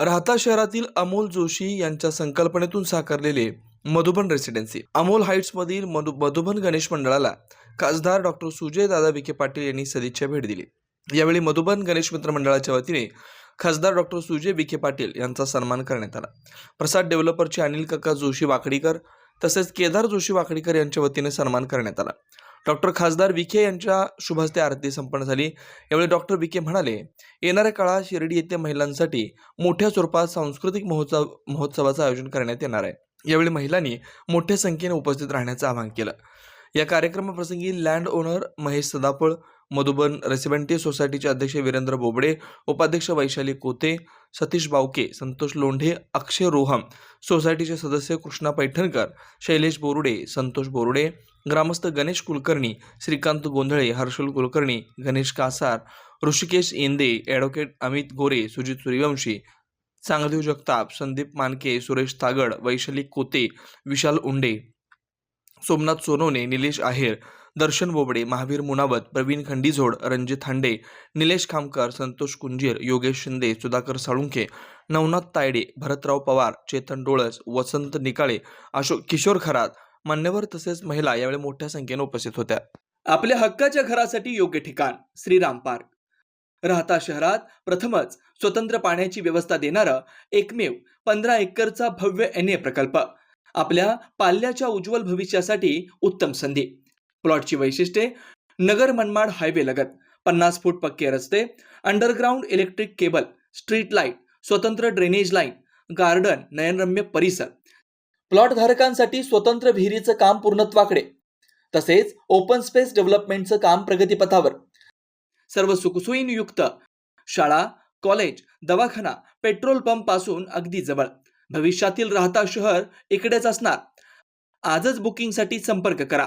राहता शहरातील अमोल जोशी यांच्या संकल्पनेतून साकारलेले मधुबन रेसिडेन्सी अमोल हाईट्समधील मधु मधुबन गणेश मंडळाला खासदार डॉक्टर सुजय दादा विखे पाटील यांनी सदिच्छा भेट दिली. यावेळी मधुबन गणेश मित्र मंडळाच्या वतीने खासदार डॉक्टर सुजय विखे पाटील यांचा सन्मान करण्यात आला. प्रसाद डेव्हलपरचे अनिल काका जोशी वाकडीकर तसेच केदार जोशी वाकडीकर यांच्या वतीने सन्मान करण्यात आला. डॉक्टर खासदार विखे यांच्या शुभहस्ते आरती संपन्न झाली. यावेळी डॉक्टर विखे म्हणाले येणाऱ्या काळात शिर्डी येथे महिलांसाठी मोठ्या स्वरूपात सांस्कृतिक महोत्सव महोत्सवाचं आयोजन करण्यात येणार आहे. यावेळी महिलांनी मोठ्या संख्येने उपस्थित राहण्याचं आवाहन केलं. या कार्यक्रमाप्रसंगी land owner Mahesh Sadapal Madhuban residency सोसायटीचे अध्यक्ष वीरेंद्र बोबडे उपाध्यक्ष वैशाली कोते सतीश बावके संतोष लोंढे अक्षय रोहम सोसायटीचे सदस्य कृष्णा पैठणकर शैलेश बोरुडे संतोष बोरुडे ग्रामस्थ गणेश कुलकर्णी श्रीकांत गोंधळे हर्षल कुलकर्णी गणेश कासार ऋषिकेश येंदे ॲडव्होकेट अमित गोरे सुजित सूर्यवंशी चांगदेव जगताप संदीप मानके सुरेश तागड वैशाली कोते विशाल उंडे सोमनाथ सोनवणे निलेश आहेर दर्शन बोबडे महावीर मुनावत प्रवीण खंडीझोड रणजित हांडे निलेश खामकर संतोष कुंजीर योगेश शिंदे सुधाकर साळुंखे नवनाथ तायडे भरतराव पवार चेतन डोळस वसंत निकाळे अशोक किशोर खरात मान्यवर तसेच महिला यावेळी मोठ्या संख्येने उपस्थित होत्या. आपल्या हक्काच्या घरासाठी योग्य ठिकाण श्रीराम पार्क. राहता शहरात प्रथमच स्वतंत्र पाण्याची व्यवस्था देणारं एकमेव पंधरा एकरचा भव्य एन ए प्रकल्प. आपल्या पाल्याच्या उज्ज्वल भविष्यासाठी उत्तम संधी. प्लॉटची वैशिष्ट्ये नगर मनमाड हायवे लगत पन्नास फूट पक्के रस्ते underground electric cable street light स्वतंत्र ड्रेनेज लाईन गार्डन नयनरम्य परिसर. प्लॉट धारकांसाठी स्वतंत्र विहिरीचं काम पूर्णत्वाकडे तसेच ओपन स्पेस डेव्हलपमेंटचं काम प्रगतीपथावर. सर्व सुखसोयींयुक्त शाळा कॉलेज दवाखाना पेट्रोल पंपपासून अगदी जवळ. भविष्यातील राहता शहर इकडेच असणार. आजच बुकिंगसाठी संपर्क करा.